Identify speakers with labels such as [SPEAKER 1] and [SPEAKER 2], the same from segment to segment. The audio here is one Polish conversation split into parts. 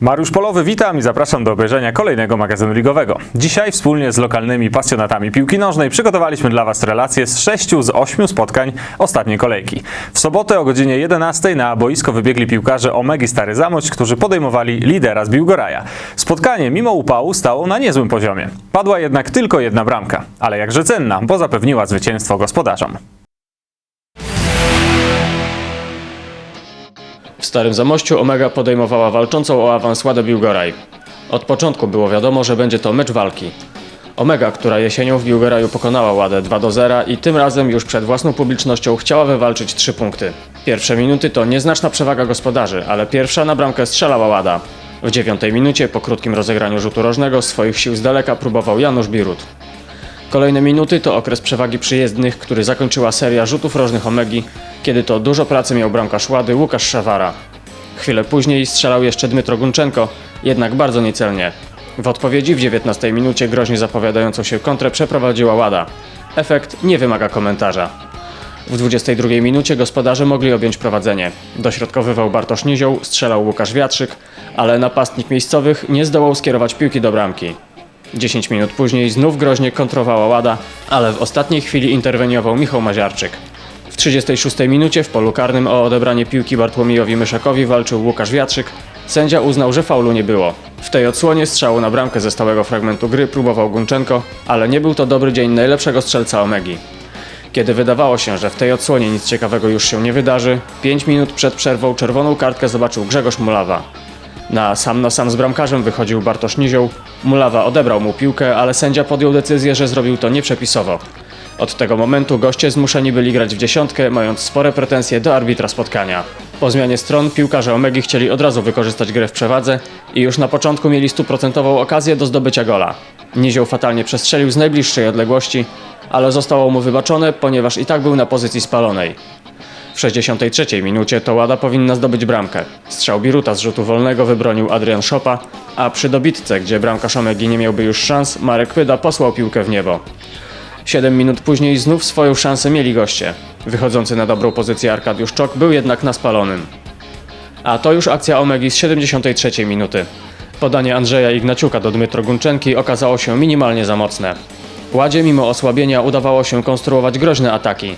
[SPEAKER 1] Mariusz Polowy, witam i zapraszam do obejrzenia kolejnego magazynu ligowego. Dzisiaj wspólnie z lokalnymi pasjonatami piłki nożnej przygotowaliśmy dla Was relacje z sześciu z ośmiu spotkań ostatniej kolejki. W sobotę o godzinie 11 na boisko wybiegli piłkarze Omegi Stary Zamość, którzy podejmowali lidera z Biłgoraja. Spotkanie mimo upału stało na niezłym poziomie. Padła jednak tylko jedna bramka, ale jakże cenna, bo zapewniła zwycięstwo gospodarzom.
[SPEAKER 2] W Starym Zamościu Omega podejmowała walczącą o awans Ładę Biłgoraj. Od początku było wiadomo, że będzie to mecz walki. Omega, która jesienią w Biłgoraju pokonała Ładę 2 do 0 i tym razem już przed własną publicznością chciała wywalczyć 3 punkty. Pierwsze minuty to nieznaczna przewaga gospodarzy, ale pierwsza na bramkę strzelała Łada. W dziewiątej minucie po krótkim rozegraniu rzutu rożnego swoich sił z daleka próbował Janusz Birut. Kolejne minuty to okres przewagi przyjezdnych, który zakończyła seria rzutów rożnych Omegi, kiedy to dużo pracy miał bramkarz Łady Łukasz Szawara. Chwilę później strzelał jeszcze Dmytro Gunczenko, jednak bardzo niecelnie. W odpowiedzi w 19 minucie groźnie zapowiadającą się kontrę przeprowadziła Łada. Efekt nie wymaga komentarza. W 22 minucie gospodarze mogli objąć prowadzenie. Dośrodkowywał Bartosz Nizioł, strzelał Łukasz Wiatrzyk, ale napastnik miejscowych nie zdołał skierować piłki do bramki. 10 minut później znów groźnie kontrowała Łada, ale w ostatniej chwili interweniował Michał Maziarczyk. W 36 minucie w polu karnym o odebranie piłki Bartłomiejowi Myszakowi walczył Łukasz Wiatrzyk. Sędzia uznał, że faulu nie było. W tej odsłonie strzału na bramkę ze stałego fragmentu gry próbował Gunczenko, ale nie był to dobry dzień najlepszego strzelca Omegi. Kiedy wydawało się, że w tej odsłonie nic ciekawego już się nie wydarzy, 5 minut przed przerwą czerwoną kartkę zobaczył Grzegorz Mulawa. Na sam na sam z bramkarzem wychodził Bartosz Nizioł. Mulawa odebrał mu piłkę, ale sędzia podjął decyzję, że zrobił to nieprzepisowo. Od tego momentu goście zmuszeni byli grać w dziesiątkę, mając spore pretensje do arbitra spotkania. Po zmianie stron piłkarze Omegi chcieli od razu wykorzystać grę w przewadze i już na początku mieli stuprocentową okazję do zdobycia gola. Nizioł fatalnie przestrzelił z najbliższej odległości, ale zostało mu wybaczone, ponieważ i tak był na pozycji spalonej. W 63 minucie to Łada powinna zdobyć bramkę. Strzał Biruta z rzutu wolnego wybronił Adrian Szopa, a przy dobitce, gdzie bramkarz Omegi nie miałby już szans, Marek Pyda posłał piłkę w niebo. 7 minut później znów swoją szansę mieli goście. Wychodzący na dobrą pozycję Arkadiusz Czok był jednak na spalonym. A to już akcja Omegi z 73 minuty. Podanie Andrzeja Ignaciuka do Dmytro Gunczenki okazało się minimalnie za mocne. Ładzie mimo osłabienia udawało się konstruować groźne ataki.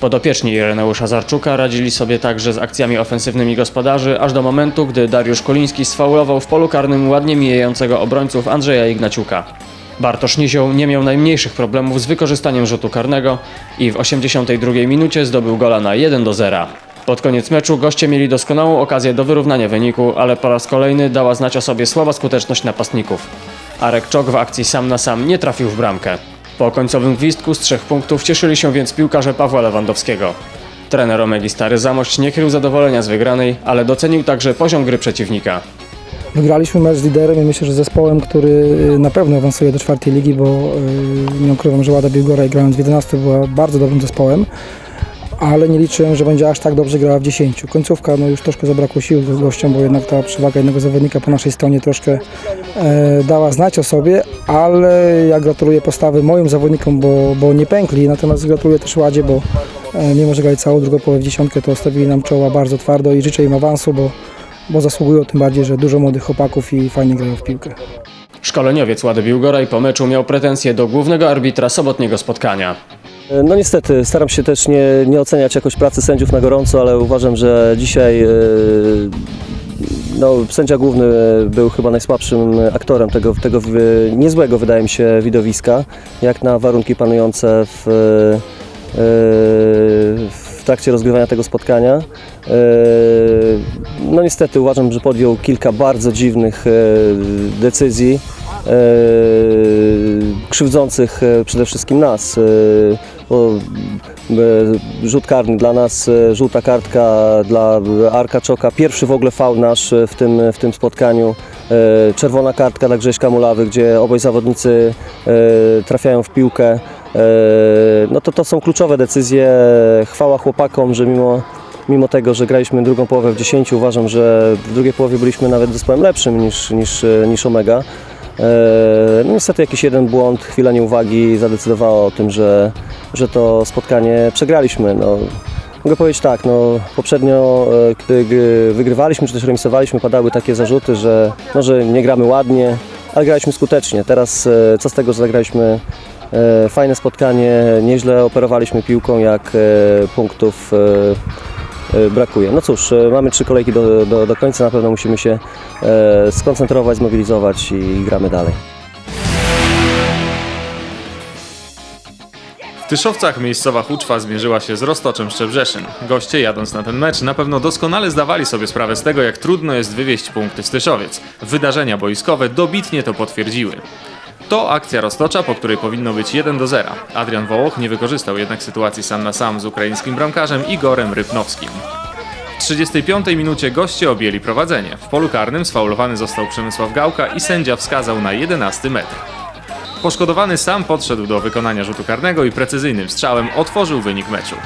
[SPEAKER 2] Podopieczni Ireneusza Zarczuka radzili sobie także z akcjami ofensywnymi gospodarzy, aż do momentu, gdy Dariusz Koliński sfaulował w polu karnym ładnie mijającego obrońców Andrzeja Ignaciuka. Bartosz Nizioł nie miał najmniejszych problemów z wykorzystaniem rzutu karnego i w 82 minucie zdobył gola na 1 do 0. Pod koniec meczu goście mieli doskonałą okazję do wyrównania wyniku, ale po raz kolejny dała znać o sobie słaba skuteczność napastników. Arek Czok w akcji sam na sam nie trafił w bramkę. Po końcowym gwizdku z trzech punktów cieszyli się więc piłkarze Pawła Lewandowskiego. Trener Omegi Stary Zamość nie krył zadowolenia z wygranej, ale docenił także poziom gry przeciwnika.
[SPEAKER 3] Wygraliśmy mecz z liderem i myślę, że zespołem, który y, na pewno awansuje do czwartej ligi, bo y, nie ukrywam, że Łada Biłgora grając w 11 była bardzo dobrym zespołem, ale nie liczyłem, że będzie aż tak dobrze grała w 10. Końcówka no już troszkę zabrakło sił gościom, bo jednak ta przewaga jednego zawodnika po naszej stronie troszkę e, dała znać o sobie, ale ja gratuluję postawy moim zawodnikom, bo, bo nie pękli, natomiast gratuluję też Ładzie, bo e, mimo, że grali całą drugą połowę w dziesiątkę, to stawili nam czoła bardzo twardo i życzę im awansu, bo bo zasługują tym bardziej, że dużo młodych chłopaków i fajnie grają w piłkę.
[SPEAKER 2] Szkoleniowiec Łady Biłgoraj po meczu miał pretensje do głównego arbitra sobotniego spotkania.
[SPEAKER 4] No niestety, staram się też nie, nie oceniać jakoś pracy sędziów na gorąco, ale uważam, że dzisiaj e, no, sędzia główny był chyba najsłabszym aktorem tego, tego w- niezłego, wydaje mi się, widowiska, jak na warunki panujące w, e, w trakcie rozgrywania tego spotkania. E, No niestety uważam, że podjął kilka bardzo dziwnych e, decyzji, e, krzywdzących e, przede wszystkim nas. E, e, Rzut karny dla nas, e, żółta kartka dla Arka Czoka, pierwszy w ogóle faul nasz e, w tym, w tym spotkaniu, e, czerwona kartka dla Grześka Mulawy, gdzie obaj zawodnicy e, trafiają w piłkę. E, No to to są kluczowe decyzje. Chwała chłopakom, że mimo, mimo tego, że graliśmy drugą połowę w 10, uważam, że w drugiej połowie byliśmy nawet zespołem lepszym niż, niż, e, niż Omega. E, No niestety jakiś jeden błąd, chwila nieuwagi zadecydowała o tym, że, że to spotkanie przegraliśmy. No, Mogę powiedzieć tak, no poprzednio e, gdy wygrywaliśmy czy też remisowaliśmy, padały takie zarzuty, że, no, że nie gramy ładnie, ale graliśmy skutecznie. Teraz e, co z tego, że zagraliśmy fajne spotkanie, nieźle operowaliśmy piłką, jak punktów brakuje. No cóż, e, mamy trzy kolejki do, do, do końca, na pewno musimy się e, skoncentrować, zmobilizować i gramy dalej.
[SPEAKER 1] W Tyszowcach miejscowa Huczwa zmierzyła się z Roztoczem Szczebrzeszyn. Goście jadąc na ten mecz na pewno doskonale zdawali sobie sprawę z tego, jak trudno jest wywieźć punkty z Tyszowiec. Wydarzenia boiskowe dobitnie to potwierdziły. To akcja Roztocza, po której powinno być 1 do 0. Adrian Wołoch nie wykorzystał jednak sytuacji sam na sam z ukraińskim bramkarzem Igorem Rypnowskim. W 35 minucie goście objęli prowadzenie. W polu karnym sfaulowany został Przemysław Gałka i sędzia wskazał na 11 metr. Poszkodowany sam podszedł do wykonania rzutu karnego i precyzyjnym strzałem otworzył wynik meczu.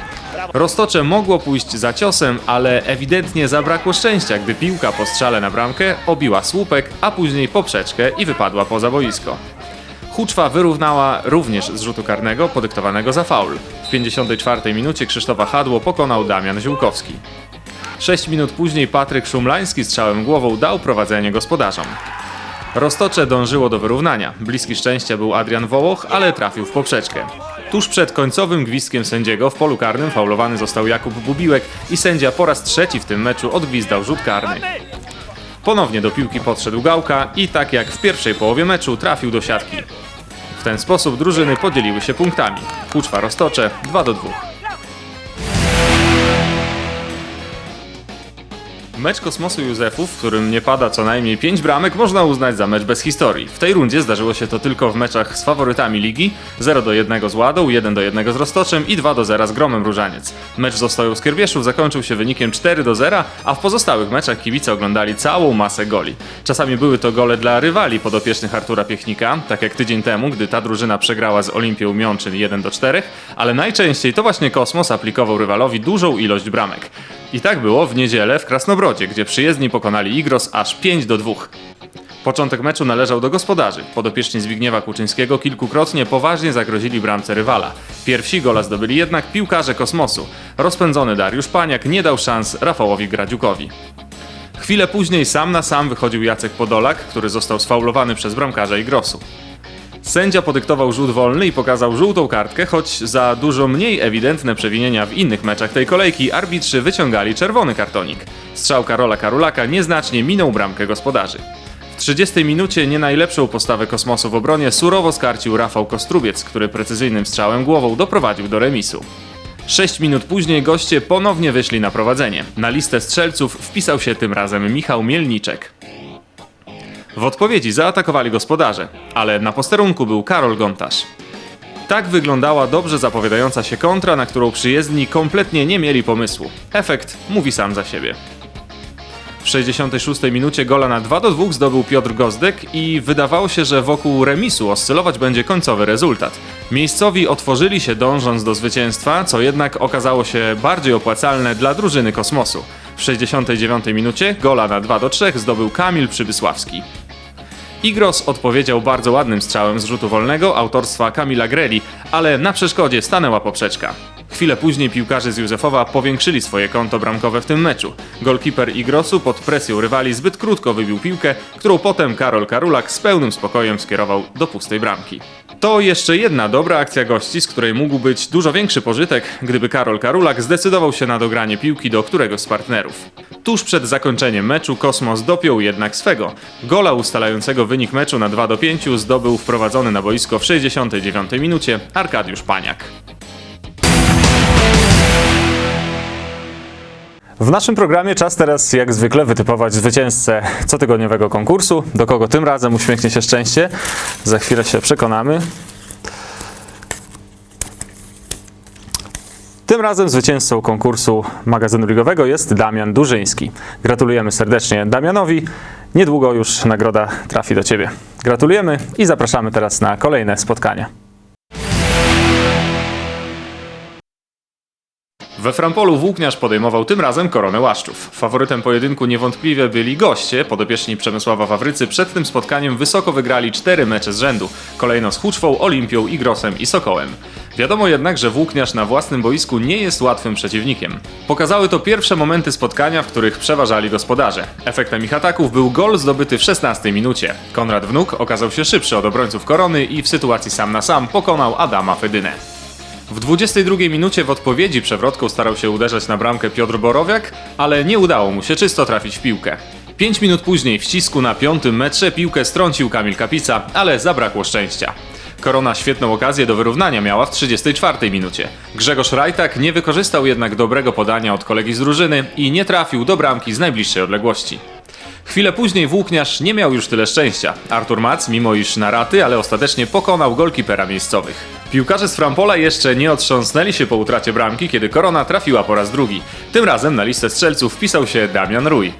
[SPEAKER 1] Roztocze mogło pójść za ciosem, ale ewidentnie zabrakło szczęścia, gdy piłka po strzale na bramkę obiła słupek, a później poprzeczkę i wypadła poza boisko. Huczwa wyrównała również z rzutu karnego podyktowanego za faul. W 54 minucie Krzysztofa Hadło pokonał Damian Ziółkowski. 6 minut później Patryk Szumlański strzałem głową dał prowadzenie gospodarzom. Roztocze dążyło do wyrównania. Bliski szczęścia był Adrian Wołoch, ale trafił w poprzeczkę. Tuż przed końcowym gwizdkiem sędziego w polu karnym faulowany został Jakub Bubiłek i sędzia po raz trzeci w tym meczu odgwizdał rzut karny. Ponownie do piłki podszedł Gałka i tak jak w pierwszej połowie meczu trafił do siatki. W ten sposób drużyny podzieliły się punktami. Kuczwa Roztocze 2 do 2. Mecz Kosmosu Józefów, w którym nie pada co najmniej 5 bramek, można uznać za mecz bez historii. W tej rundzie zdarzyło się to tylko w meczach z faworytami ligi 0 do 1 z Ładą, 1 do 1 z Roztoczem i 2 do 0 z Gromem Różaniec. Mecz z Ostoją Skierbieszów zakończył się wynikiem 4 do 0, a w pozostałych meczach kibice oglądali całą masę goli. Czasami były to gole dla rywali podopiecznych Artura Piechnika, tak jak tydzień temu, gdy ta drużyna przegrała z Olimpią Miączyn 1 do 4, ale najczęściej to właśnie Kosmos aplikował rywalowi dużą ilość bramek. I tak było w niedzielę w Krasnobrodzie, gdzie przyjezdni pokonali Igros aż 5 do 2. Początek meczu należał do gospodarzy. Podopieczni Zbigniewa Kuczyńskiego kilkukrotnie poważnie zagrozili bramce rywala. Pierwsi gola zdobyli jednak piłkarze kosmosu. Rozpędzony Dariusz Paniak nie dał szans Rafałowi Gradziukowi. Chwilę później sam na sam wychodził Jacek Podolak, który został sfaulowany przez bramkarza Igrosu. Sędzia podyktował rzut wolny i pokazał żółtą kartkę, choć za dużo mniej ewidentne przewinienia w innych meczach tej kolejki arbitrzy wyciągali czerwony kartonik. Strzał Karola Karulaka nieznacznie minął bramkę gospodarzy. W 30 minucie nie najlepszą postawę kosmosu w obronie surowo skarcił Rafał Kostrubiec, który precyzyjnym strzałem głową doprowadził do remisu. 6 minut później goście ponownie wyszli na prowadzenie. Na listę strzelców wpisał się tym razem Michał Mielniczek. W odpowiedzi zaatakowali gospodarze, ale na posterunku był Karol Gontarz. Tak wyglądała dobrze zapowiadająca się kontra, na którą przyjezdni kompletnie nie mieli pomysłu. Efekt mówi sam za siebie. W 66 minucie gola na 2 do 2 zdobył Piotr Gozdek i wydawało się, że wokół remisu oscylować będzie końcowy rezultat. Miejscowi otworzyli się dążąc do zwycięstwa, co jednak okazało się bardziej opłacalne dla drużyny kosmosu. W 69 minucie gola na 2 do 3 zdobył Kamil Przybysławski. Igros odpowiedział bardzo ładnym strzałem z rzutu wolnego autorstwa Kamila Greli, ale na przeszkodzie stanęła poprzeczka. Chwilę później piłkarze z Józefowa powiększyli swoje konto bramkowe w tym meczu. Golkiper Igrosu pod presją rywali zbyt krótko wybił piłkę, którą potem Karol Karulak z pełnym spokojem skierował do pustej bramki. To jeszcze jedna dobra akcja gości, z której mógł być dużo większy pożytek, gdyby Karol Karulak zdecydował się na dogranie piłki do któregoś z partnerów. Tuż przed zakończeniem meczu Kosmos dopiął jednak swego. Gola ustalającego wynik meczu na 2 do 5 zdobył wprowadzony na boisko w 69 minucie Arkadiusz Paniak. W naszym programie czas teraz jak zwykle wytypować zwycięzcę cotygodniowego konkursu. Do kogo tym razem uśmiechnie się szczęście? Za chwilę się przekonamy. Tym razem zwycięzcą konkursu magazynu ligowego jest Damian Durzyński. Gratulujemy serdecznie Damianowi. Niedługo już nagroda trafi do Ciebie. Gratulujemy i zapraszamy teraz na kolejne spotkania. We Frampolu Włókniarz podejmował tym razem koronę łaszczów. Faworytem pojedynku niewątpliwie byli goście, podopieczni Przemysława Wawrycy przed tym spotkaniem wysoko wygrali cztery mecze z rzędu, kolejno z Huczwą, Olimpią, Igrosem i Sokołem. Wiadomo jednak, że Włókniarz na własnym boisku nie jest łatwym przeciwnikiem. Pokazały to pierwsze momenty spotkania, w których przeważali gospodarze. Efektem ich ataków był gol zdobyty w 16 minucie. Konrad Wnuk okazał się szybszy od obrońców Korony i w sytuacji sam na sam pokonał Adama Fedynę. W 22 minucie w odpowiedzi przewrotką starał się uderzać na bramkę Piotr Borowiak, ale nie udało mu się czysto trafić w piłkę. 5 minut później w ścisku na piątym metrze piłkę strącił Kamil Kapica, ale zabrakło szczęścia. Korona świetną okazję do wyrównania miała w 34 minucie. Grzegorz Rajtak nie wykorzystał jednak dobrego podania od kolegi z drużyny i nie trafił do bramki z najbliższej odległości. Chwilę później Włókniarz nie miał już tyle szczęścia. Artur Mac, mimo iż na raty, ale ostatecznie pokonał golkipera miejscowych. Piłkarze z Frampola jeszcze nie otrząsnęli się po utracie bramki, kiedy Korona trafiła po raz drugi. Tym razem na listę strzelców wpisał się Damian Rój.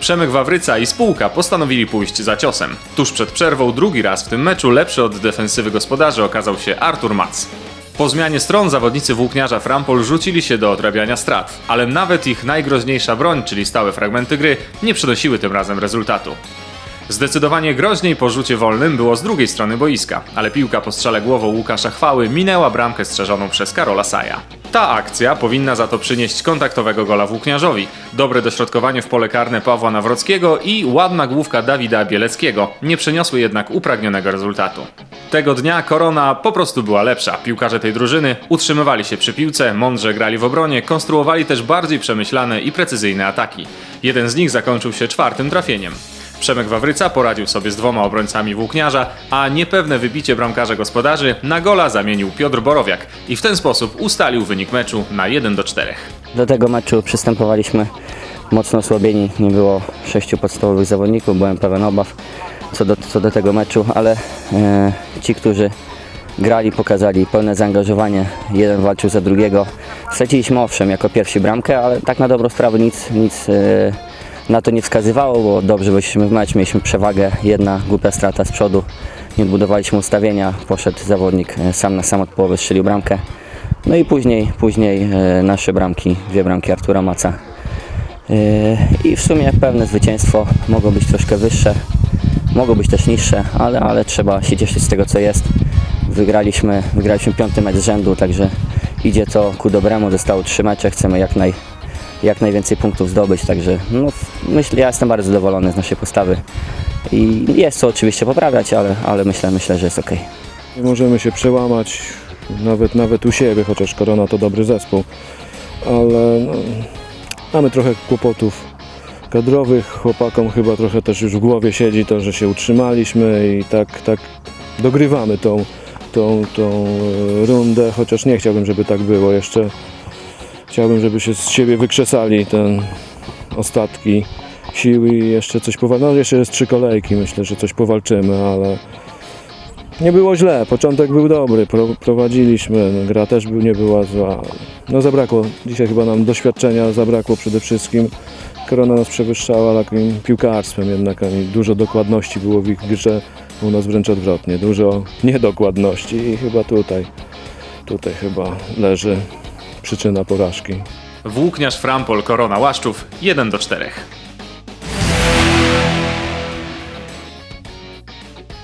[SPEAKER 1] Przemek Wawryca i spółka postanowili pójść za ciosem. Tuż przed przerwą drugi raz w tym meczu lepszy od defensywy gospodarzy okazał się Artur Mac. Po zmianie stron zawodnicy włókniarza Frampol rzucili się do odrabiania strat, ale nawet ich najgroźniejsza broń, czyli stałe fragmenty gry, nie przynosiły tym razem rezultatu. Zdecydowanie groźniej po rzucie wolnym było z drugiej strony boiska, ale piłka po strzale głową Łukasza Chwały minęła bramkę strzeżoną przez Karola Saja. Ta akcja powinna za to przynieść kontaktowego gola włókniarzowi, dobre dośrodkowanie w pole karne Pawła Nawrockiego i ładna główka Dawida Bieleckiego nie przyniosły jednak upragnionego rezultatu. Tego dnia Korona po prostu była lepsza. Piłkarze tej drużyny utrzymywali się przy piłce, mądrze grali w obronie, konstruowali też bardziej przemyślane i precyzyjne ataki. Jeden z nich zakończył się czwartym trafieniem. Przemek Wawryca poradził sobie z dwoma obrońcami włókniarza, a niepewne wybicie bramkarza gospodarzy na gola zamienił Piotr Borowiak i w ten sposób ustalił wynik meczu na 1 do 4.
[SPEAKER 5] Do tego meczu przystępowaliśmy mocno osłabieni. Nie było sześciu podstawowych zawodników, byłem pełen obaw co do, co do tego meczu, ale e, ci, którzy grali, pokazali pełne zaangażowanie. Jeden walczył za drugiego. Straciliśmy owszem jako pierwsi bramkę, ale tak na dobrą sprawę nic, nic e, na to nie wskazywało, bo dobrze weszliśmy w mecz, mieliśmy przewagę, jedna głupia strata z przodu. Nie odbudowaliśmy ustawienia, poszedł zawodnik e, sam na sam od połowy, strzelił bramkę. No i później, później e, nasze bramki, dwie bramki Artura Maca. E, I w sumie pewne zwycięstwo mogło być troszkę wyższe, mogło być też niższe, ale, ale trzeba się cieszyć z tego co jest. Wygraliśmy, wygraliśmy piąty mecz z rzędu, także idzie to ku dobremu. Zostało trzy mecze, chcemy jak, naj, jak najwięcej punktów zdobyć, także no, myślę, ja jestem bardzo zadowolony z naszej postawy. I jest co oczywiście poprawiać, ale, ale myślę, myślę, że jest ok.
[SPEAKER 6] Możemy się przełamać nawet, nawet u siebie, chociaż Korona to dobry zespół, ale no, mamy trochę kłopotów kadrowych. Chłopakom chyba trochę też już w głowie siedzi to, że się utrzymaliśmy i tak, tak dogrywamy tą, tą, tą e, rundę, chociaż nie chciałbym, żeby tak było. Jeszcze chciałbym, żeby się z siebie wykrzesali ten ostatki sił i jeszcze coś powalczymy. No jeszcze jest trzy kolejki, myślę, że coś powalczymy, ale nie było źle, początek był dobry, pro, prowadziliśmy, no, gra też był, nie była zła. No zabrakło, dzisiaj chyba nam doświadczenia zabrakło przede wszystkim. Korona nas przewyższała takim piłkarstwem jednak, dużo dokładności było w ich grze, u nas wręcz odwrotnie, dużo niedokładności i chyba tutaj, tutaj chyba leży przyczyna porażki.
[SPEAKER 1] Włókniarz Frampol Korona Łaszczów 1 do 4.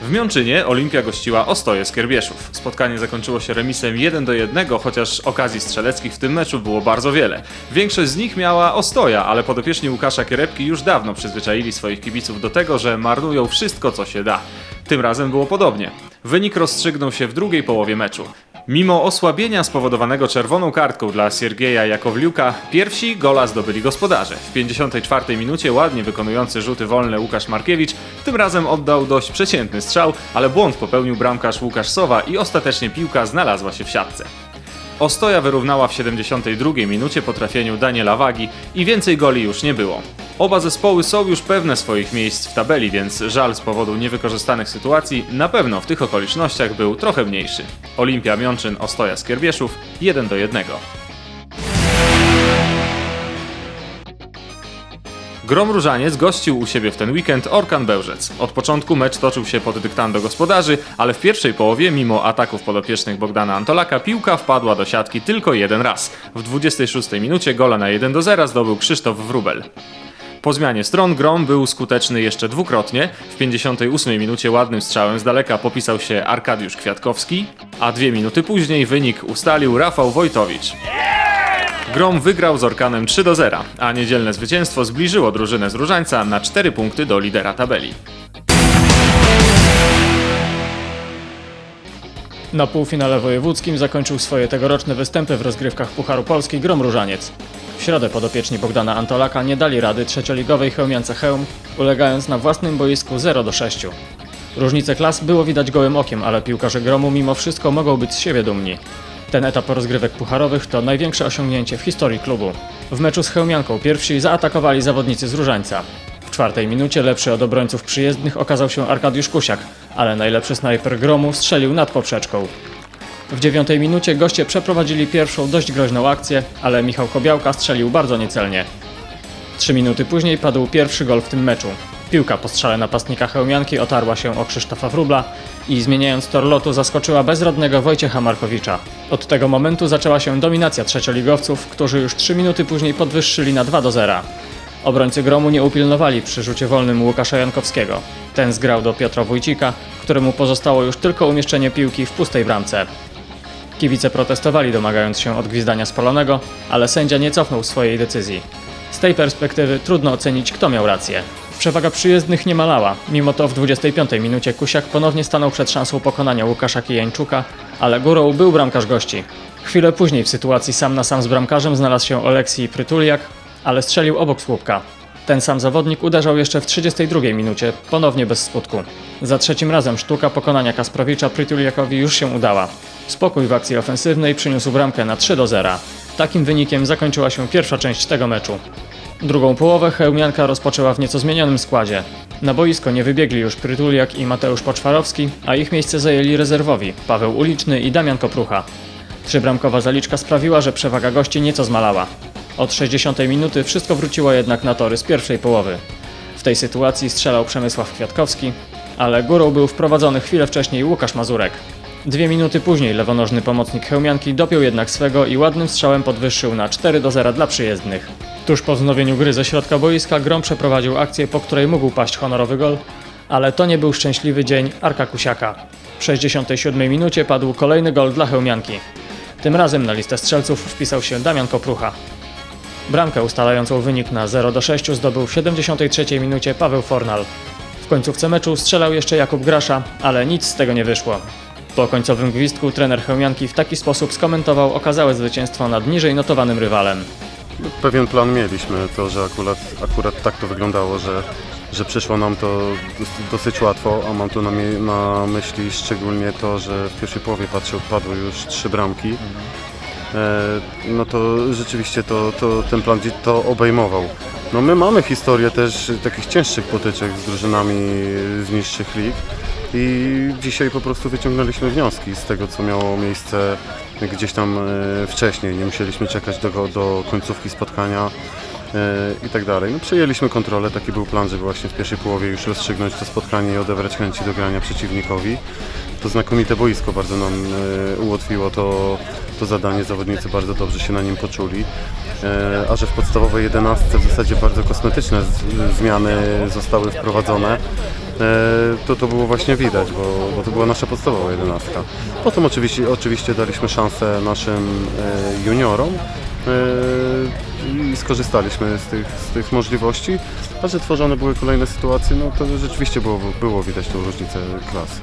[SPEAKER 1] W Miączynie Olimpia gościła Ostoję z Kierbieszów. Spotkanie zakończyło się remisem 1 do 1, chociaż okazji strzeleckich w tym meczu było bardzo wiele. Większość z nich miała Ostoja, ale podopieczni Łukasza Kierepki już dawno przyzwyczaili swoich kibiców do tego, że marnują wszystko co się da. Tym razem było podobnie. Wynik rozstrzygnął się w drugiej połowie meczu. Mimo osłabienia spowodowanego czerwoną kartką dla Siergieja Jakowliuka, pierwsi gola zdobyli gospodarze. W 54 minucie ładnie wykonujący rzuty wolne Łukasz Markiewicz tym razem oddał dość przeciętny strzał, ale błąd popełnił bramkarz Łukasz Sowa i ostatecznie piłka znalazła się w siatce. Ostoja wyrównała w 72 minucie po trafieniu Daniela Wagi i więcej goli już nie było. Oba zespoły są już pewne swoich miejsc w tabeli, więc żal z powodu niewykorzystanych sytuacji na pewno w tych okolicznościach był trochę mniejszy. Olimpia Miączyn Ostoja z Kierbieszów 1 do 1. Grom Różaniec gościł u siebie w ten weekend Orkan Bełżec. Od początku mecz toczył się pod dyktando gospodarzy, ale w pierwszej połowie, mimo ataków podopiecznych Bogdana Antolaka, piłka wpadła do siatki tylko jeden raz. W 26 minucie gola na 1 do 0 zdobył Krzysztof Wrubel. Po zmianie stron Grom był skuteczny jeszcze dwukrotnie. W 58 minucie ładnym strzałem z daleka popisał się Arkadiusz Kwiatkowski, a dwie minuty później wynik ustalił Rafał Wojtowicz. Grom wygrał z Orkanem 3 do 0, a niedzielne zwycięstwo zbliżyło drużynę z Różańca na 4 punkty do lidera tabeli.
[SPEAKER 2] Na półfinale wojewódzkim zakończył swoje tegoroczne występy w rozgrywkach Pucharu Polski Grom Różaniec. W środę podopieczni Bogdana Antolaka nie dali rady trzecioligowej Chełmiance Chełm, ulegając na własnym boisku 0 do 6. Różnice klas było widać gołym okiem, ale piłkarze Gromu mimo wszystko mogą być z siebie dumni. Ten etap rozgrywek pucharowych to największe osiągnięcie w historii klubu. W meczu z Chełmianką pierwsi zaatakowali zawodnicy z Różańca. W czwartej minucie lepszy od obrońców przyjezdnych okazał się Arkadiusz Kusiak, ale najlepszy snajper Gromu strzelił nad poprzeczką. W dziewiątej minucie goście przeprowadzili pierwszą dość groźną akcję, ale Michał Kobiałka strzelił bardzo niecelnie. Trzy minuty później padł pierwszy gol w tym meczu. Piłka po strzale napastnika Chełmianki otarła się o Krzysztofa Wróbla i zmieniając tor lotu zaskoczyła bezrodnego Wojciecha Markowicza. Od tego momentu zaczęła się dominacja trzecioligowców, którzy już trzy minuty później podwyższyli na 2 do 0. Obrońcy Gromu nie upilnowali przy rzucie wolnym Łukasza Jankowskiego. Ten zgrał do Piotra Wójcika, któremu pozostało już tylko umieszczenie piłki w pustej bramce. Kibice protestowali domagając się odgwizdania spalonego, ale sędzia nie cofnął swojej decyzji. Z tej perspektywy trudno ocenić, kto miał rację. Przewaga przyjezdnych nie malała, mimo to w 25 minucie Kusiak ponownie stanął przed szansą pokonania Łukasza Kijańczuka, ale górą był bramkarz gości. Chwilę później w sytuacji sam na sam z bramkarzem znalazł się Oleksij Prytuliak, ale strzelił obok słupka. Ten sam zawodnik uderzał jeszcze w 32 minucie, ponownie bez skutku. Za trzecim razem sztuka pokonania Kasprowicza Prytuliakowi już się udała. Spokój w akcji ofensywnej przyniósł bramkę na 3 do 0. Takim wynikiem zakończyła się pierwsza część tego meczu. Drugą połowę Chełmianka rozpoczęła w nieco zmienionym składzie. Na boisko nie wybiegli już Prytuliak i Mateusz Poczwarowski, a ich miejsce zajęli rezerwowi Paweł Uliczny i Damian Koprucha. Trzybramkowa zaliczka sprawiła, że przewaga gości nieco zmalała. Od 60 minuty wszystko wróciło jednak na tory z pierwszej połowy. W tej sytuacji strzelał Przemysław Kwiatkowski, ale górą był wprowadzony chwilę wcześniej Łukasz Mazurek. Dwie minuty później lewonożny pomocnik Chełmianki dopiął jednak swego i ładnym strzałem podwyższył na 4 do 0 dla przyjezdnych. Tuż po wznowieniu gry ze środka boiska Grom przeprowadził akcję, po której mógł paść honorowy gol, ale to nie był szczęśliwy dzień Arka Kusiaka. W 67 minucie padł kolejny gol dla Chełmianki. Tym razem na listę strzelców wpisał się Damian Koprucha. Bramkę ustalającą wynik na 0 do 6 zdobył w 73 minucie Paweł Fornal. W końcówce meczu strzelał jeszcze Jakub Grasza, ale nic z tego nie wyszło. Po końcowym gwizdku trener Chełmianki w taki sposób skomentował okazałe zwycięstwo nad niżej notowanym rywalem.
[SPEAKER 7] Pewien plan mieliśmy, to że akurat, akurat tak to wyglądało, że, że przyszło nam to dos- dosyć łatwo, a mam tu na, na myśli szczególnie to, że w pierwszej połowie patrzę, padły już trzy bramki. E, no to rzeczywiście to, to ten plan to obejmował. No my mamy historię też takich cięższych potyczek z drużynami z niższych lig i dzisiaj po prostu wyciągnęliśmy wnioski z tego, co miało miejsce gdzieś tam e, wcześniej. Nie musieliśmy czekać do, do końcówki spotkania e, i tak dalej. No, przejęliśmy kontrolę, taki był plan, żeby właśnie w pierwszej połowie już rozstrzygnąć to spotkanie i odebrać chęci do grania przeciwnikowi. To znakomite boisko bardzo nam e, ułatwiło to, to zadanie, zawodnicy bardzo dobrze się na nim poczuli. E, a że w podstawowej jedenastce w zasadzie bardzo kosmetyczne zmiany zostały wprowadzone, e, to to było właśnie widać, bo, bo to była nasza podstawowa jedenastka. Potem oczywiście, oczywiście daliśmy szansę naszym e, juniorom i skorzystaliśmy z tych, z tych możliwości, a że tworzone były kolejne sytuacje, no to rzeczywiście było, było widać tą różnicę klas.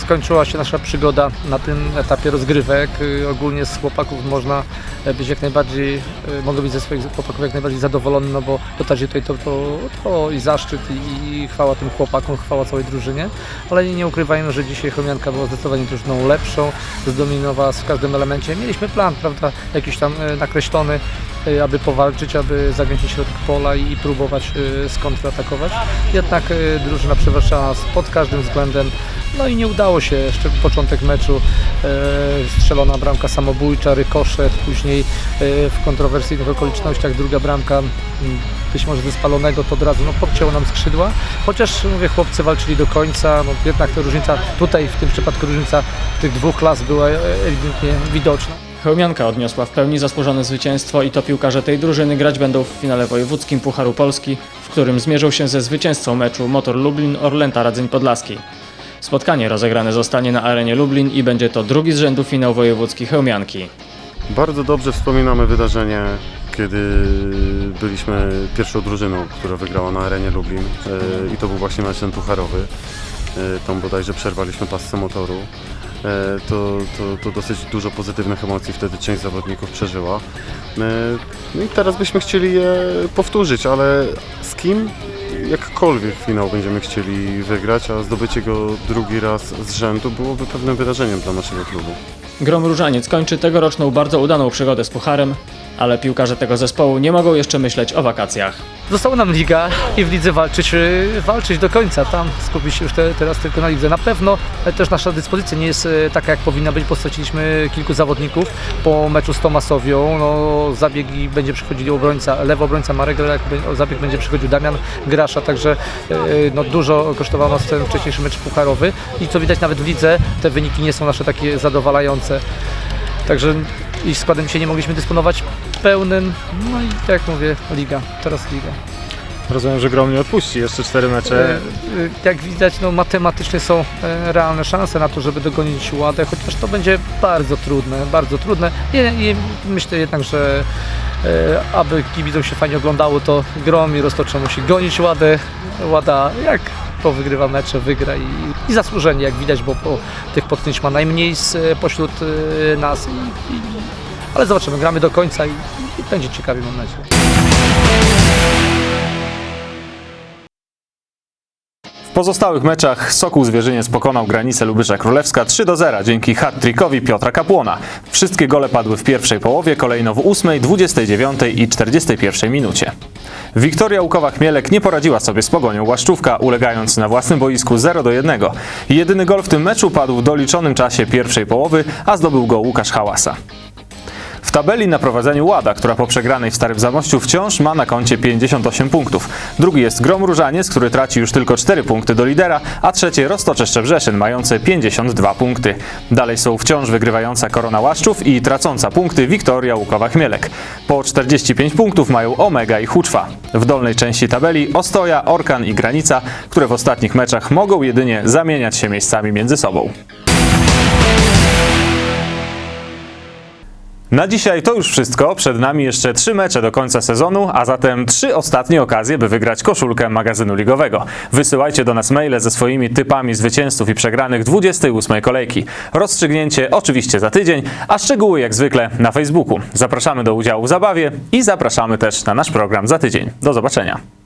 [SPEAKER 8] skończyła się nasza przygoda na tym etapie rozgrywek. Y, Ogólnie z chłopaków można e, być jak najbardziej, y, mogę być ze swoich chłopaków jak najbardziej zadowolony, no bo dotarcie tutaj to, to, to i zaszczyt i, i chwała tym chłopakom, chwała całej drużynie, ale nie ukrywajmy, że dzisiaj Chomianka była zdecydowanie drużyną lepszą, zdominowała w każdym elemencie. Mieliśmy plan, prawda, jakiś tam e, nakreślony, e, aby powalczyć, aby zagraniczyć środek pola i próbować e, skontratakować. Jednak e, drużyna przewyższała nas pod każdym względem. No i nie udało się jeszcze początek meczu. Strzelona bramka samobójcza, rykoszet, później w kontrowersyjnych okolicznościach druga bramka m, być może ze spalonego to od razu no, podcięło nam skrzydła. Chociaż mówię, chłopcy walczyli do końca, no, jednak ta różnica, tutaj w tym przypadku różnica tych dwóch klas była e, ewidentnie widoczna.
[SPEAKER 2] Chełmianka odniosła w pełni zasłużone zwycięstwo i to piłkarze tej drużyny grać będą w finale wojewódzkim Pucharu Polski, w którym zmierzą się ze zwycięzcą meczu Motor Lublin Orlęta Radzeń Podlaski. Spotkanie rozegrane zostanie na arenie Lublin i będzie to drugi z rzędu finał wojewódzki Chełmianki.
[SPEAKER 7] Bardzo dobrze wspominamy wydarzenie, kiedy byliśmy pierwszą drużyną, która wygrała na arenie Lublin e, i to był właśnie mecz ten pucharowy. E, Tam bodajże przerwaliśmy pasce motoru. E, To, to, to dosyć dużo pozytywnych emocji wtedy część zawodników przeżyła. E, No i teraz byśmy chcieli je powtórzyć, ale z kim? Jakkolwiek finał będziemy chcieli wygrać, a zdobycie go drugi raz z rzędu byłoby pewnym wydarzeniem dla naszego klubu.
[SPEAKER 2] Grom Różaniec kończy tegoroczną bardzo udaną przygodę z Pucharem, ale piłkarze tego zespołu nie mogą jeszcze myśleć o wakacjach.
[SPEAKER 8] Została nam liga i w lidze walczyć, y, walczyć do końca. Tam skupić się już te, teraz tylko na lidze. Na pewno e, też nasza dyspozycja nie jest e, taka jak powinna być, bo straciliśmy kilku zawodników po meczu z Tomasowią. No, zabiegi będzie przychodził obrońca, obrońca Marek zabieg będzie przychodził Damian Grasza, także e, no, dużo kosztował nas ten wcześniejszy mecz pucharowy i co widać nawet w lidze, te wyniki nie są nasze takie zadowalające. Także i składem dzisiaj nie mogliśmy dysponować pełnym, no i tak jak mówię, liga, teraz liga.
[SPEAKER 1] Rozumiem, że Grom nie odpuści jeszcze cztery
[SPEAKER 8] E,
[SPEAKER 1] mecze.
[SPEAKER 8] e, Jak widać, no, matematycznie są e, realne szanse na to, żeby dogonić ładę, chociaż to będzie bardzo trudne, bardzo trudne. I, i myślę jednak, że e, aby kibicom się fajnie oglądało, to Grom i Roztocze musi gonić ładę. Łada jak powygrywa mecze, wygra i, i zasłużenie, jak widać, bo po tych potknięć ma najmniej z, e, pośród e, nas. I, i, ale zobaczymy, gramy do końca i, i będzie ciekawie, mam nadzieję.
[SPEAKER 1] W pozostałych meczach Sokół Zwierzyniec pokonał granicę Lubysza Królewska 3 do 0 dzięki hat-trickowi Piotra Kapłona. Wszystkie gole padły w pierwszej połowie, kolejno w 8, 29 i 41 minucie. Wiktoria Łukowa-Chmielek nie poradziła sobie z Pogonią Łaszczówka, ulegając na własnym boisku 0 do 1. Jedyny gol w tym meczu padł w doliczonym czasie pierwszej połowy, a zdobył go Łukasz Hałasa. W tabeli na prowadzeniu Łada, która po przegranej w Starym Zamościu wciąż ma na koncie 58 punktów. Drugi jest Grom Różaniec, który traci już tylko 4 punkty do lidera, a trzecie Roztocze Szczebrzeszyn, mające 52 punkty. Dalej są wciąż wygrywająca Korona Łaszczów i tracąca punkty Wiktoria Łukowa-Chmielek. Po 45 punktów mają Omega i Huczwa. W dolnej części tabeli Ostoja, Orkan i Granica, które w ostatnich meczach mogą jedynie zamieniać się miejscami między sobą. Na dzisiaj to już wszystko. Przed nami jeszcze trzy mecze do końca sezonu, a zatem trzy ostatnie okazje, by wygrać koszulkę magazynu ligowego. Wysyłajcie do nas maile ze swoimi typami zwycięzców i przegranych 28 kolejki. Rozstrzygnięcie oczywiście za tydzień, a szczegóły jak zwykle na Facebooku. Zapraszamy do udziału w zabawie i zapraszamy też na nasz program za tydzień. Do zobaczenia.